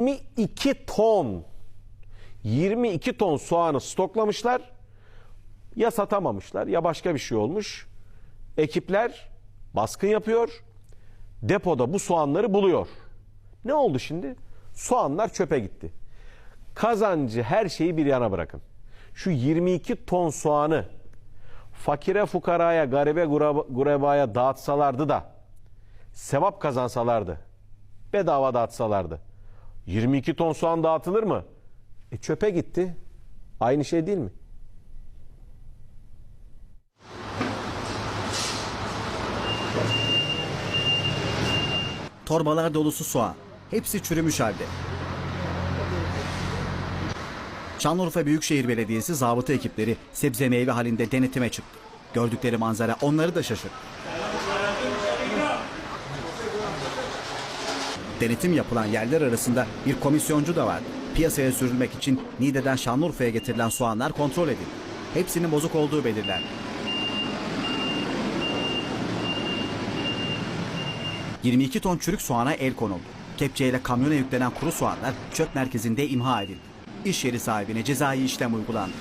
22 ton 22 ton soğanı stoklamışlar. Ya satamamışlar ya başka bir şey olmuş. Ekipler baskın yapıyor. Depoda bu soğanları buluyor. Ne oldu şimdi? Soğanlar çöpe gitti. Kazancı her şeyi bir yana bırakın. Şu 22 ton soğanı fakire fukaraya, garibe gurebaya dağıtsalardı da sevap kazansalardı, bedava dağıtsalardı. 22 ton soğan dağıtılır mı? E çöpe gitti. Aynı şey değil mi? Torbalar dolusu soğan. Hepsi çürümüş halde. Şanlıurfa Büyükşehir Belediyesi zabıta ekipleri sebze meyve halinde denetime çıktı. Gördükleri manzara onları da şaşırttı. Denetim yapılan yerler arasında bir komisyoncu da vardı. Piyasaya sürülmek için Niğde'den Şanlıurfa'ya getirilen soğanlar kontrol edildi. Hepsinin bozuk olduğu belirlendi. 22 ton çürük soğana el konuldu. Kepçeyle kamyona yüklenen kuru soğanlar çöp merkezinde imha edildi. İş yeri sahibine cezai işlem uygulandı.